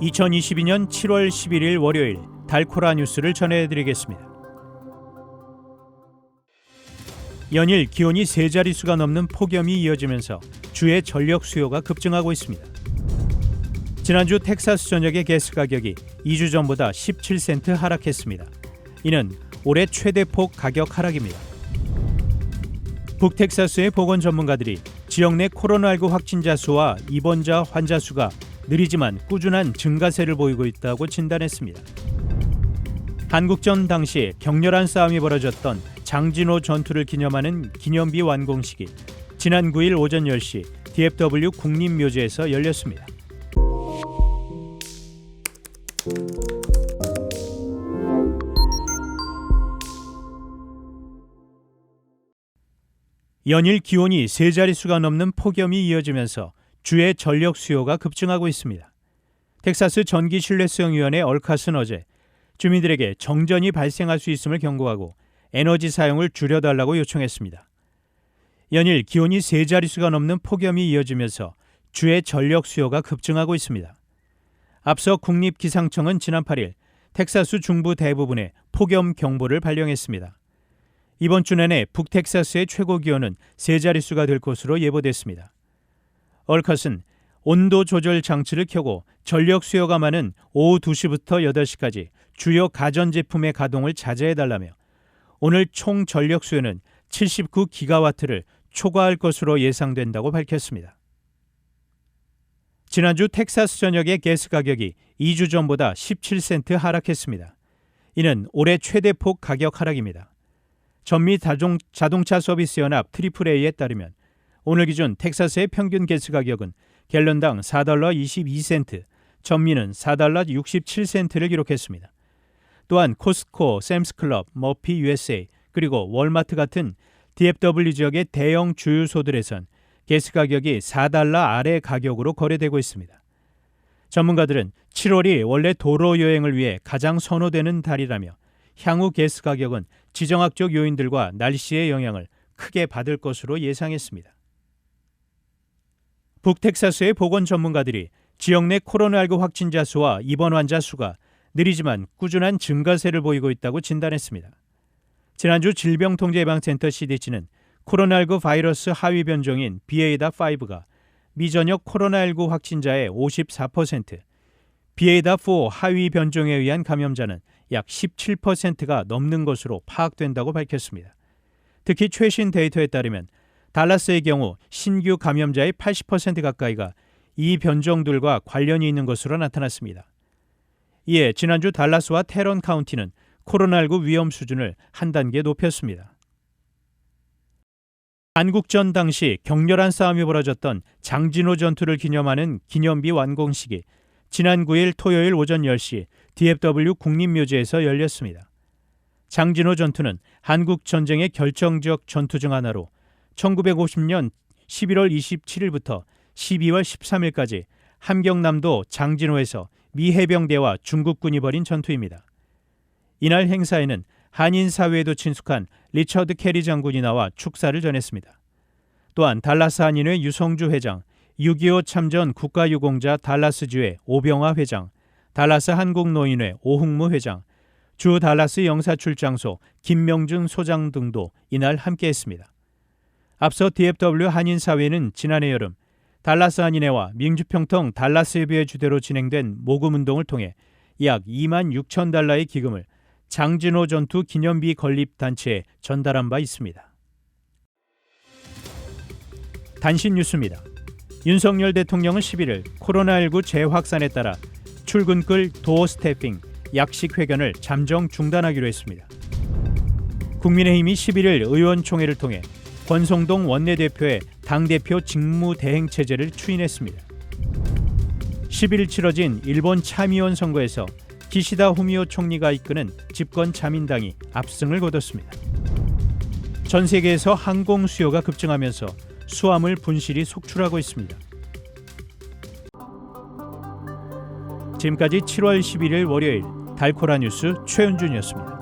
2022년 7월 11일 월요일 달코라 뉴스를 전해드리겠습니다. 연일 기온이 세 자릿수가 넘는 폭염이 이어지면서 주의 전력 수요가 급증하고 있습니다. 지난주 텍사스 전역의 가스 가격이 2주 전보다 17센트 하락했습니다. 이는 올해 최대폭 가격 하락입니다. 북텍사스의 보건 전문가들이 지역 내 코로나19 확진자 수와 입원자 환자 수가 느리지만 꾸준한 증가세를 보이고 있다고 진단했습니다. 한국전 당시 격렬한 싸움이 벌어졌던 장진호 전투를 기념하는 기념비 완공식이 지난 9일 오전 10시 DFW 국립묘지에서 열렸습니다. 연일 기온이 세 자릿수가 넘는 폭염이 이어지면서 주의 전력 수요가 급증하고 있습니다. 텍사스 전기 실내 수용위원회 얼카스는 어제 주민들에게 정전이 발생할 수 있음을 경고하고 에너지 사용을 줄여달라고 요청했습니다. 연일 기온이 세 자릿수가 넘는 폭염이 이어지면서 주의 전력 수요가 급증하고 있습니다. 앞서 국립기상청은 지난 8일 텍사스 중부 대부분에 폭염 경보를 발령했습니다. 이번 주 내내 북텍사스의 최고 기온은 세 자릿수가 될 것으로 예보됐습니다. 얼컷은 온도 조절 장치를 켜고 전력 수요가 많은 오후 2시부터 8시까지 주요 가전제품의 가동을 자제해달라며 오늘 총 전력 수요는 79기가와트를 초과할 것으로 예상된다고 밝혔습니다. 지난주 텍사스 전역의 가스 가격이 2주 전보다 17센트 하락했습니다. 이는 올해 최대폭 가격 하락입니다. 전미 자동, 자동차 서비스 연합 트리플A에 따르면 오늘 기준 텍사스의 평균 가스 가격은 갤런당 4달러 22센트, 전미는 4달러 67센트를 기록했습니다. 또한 코스코, 샘스클럽, 머피 USA 그리고 월마트 같은 DFW 지역의 대형 주유소들에선 가스 가격이 4달러 아래 가격으로 거래되고 있습니다. 전문가들은 7월이 원래 도로 여행을 위해 가장 선호되는 달이라며 향후 가스 가격은 지정학적 요인들과 날씨의 영향을 크게 받을 것으로 예상했습니다. 북텍사스의 보건 전문가들이 지역 내 코로나19 확진자 수와 입원 환자 수가 느리지만 꾸준한 증가세를 보이고 있다고 진단했습니다. 지난주 질병통제예방센터 CDC는 코로나19 바이러스 하위 변종인 BA.5가 미전역 코로나19 확진자의 54%, BA.4 하위 변종에 의한 감염자는 약 17%가 넘는 것으로 파악된다고 밝혔습니다. 특히 최신 데이터에 따르면 달라스의 경우 신규 감염자의 80% 가까이가 이 변종들과 관련이 있는 것으로 나타났습니다. 이에 지난주 달라스와 테런 카운티는 코로나19 위험 수준을 한 단계 높였습니다. 한국전 당시 격렬한 싸움이 벌어졌던 장진호 전투를 기념하는 기념비 완공식이 지난 9일 토요일 오전 10시 DFW 국립묘지에서 열렸습니다. 장진호 전투는 한국 전쟁의 결정적 전투 중 하나로 1950년 11월 27일부터 12월 13일까지 함경남도 장진호에서 미 해병대와 중국군이 벌인 전투입니다. 이날 행사에는 한인 사회에도 친숙한 리처드 캐리 장군이 나와 축사를 전했습니다. 또한 달라스 한인회 유성주 회장, 6.25 참전 국가유공자 달라스주의 오병화 회장, 달라스 한국노인회 오흥무 회장, 주 달라스 영사출장소 김명준 소장 등도 이날 함께했습니다. 앞서 DFW 한인사회는 지난해 여름 달라스 한인회와 민주평통 달라스협의회 주대로 진행된 모금운동을 통해 약 2만 6천 달러의 기금을 장진호 전투 기념비 건립 단체에 전달한 바 있습니다. 단신 뉴스입니다. 윤석열 대통령은 11일 코로나19 재확산에 따라 출근길 도어 스태핑, 약식 회견을 잠정 중단하기로 했습니다. 국민의힘이 11일 의원총회를 통해 권성동 원내대표의 당대표 직무대행 체제를 추인했습니다. 10일 치러진 일본 참의원 선거에서 기시다 후미오 총리가 이끄는 집권 자민당이 압승을 거뒀습니다. 전 세계에서 항공 수요가 급증하면서 수화물 분실이 속출하고 있습니다. 지금까지 7월 11일 월요일 달코라 뉴스 최은준이었습니다.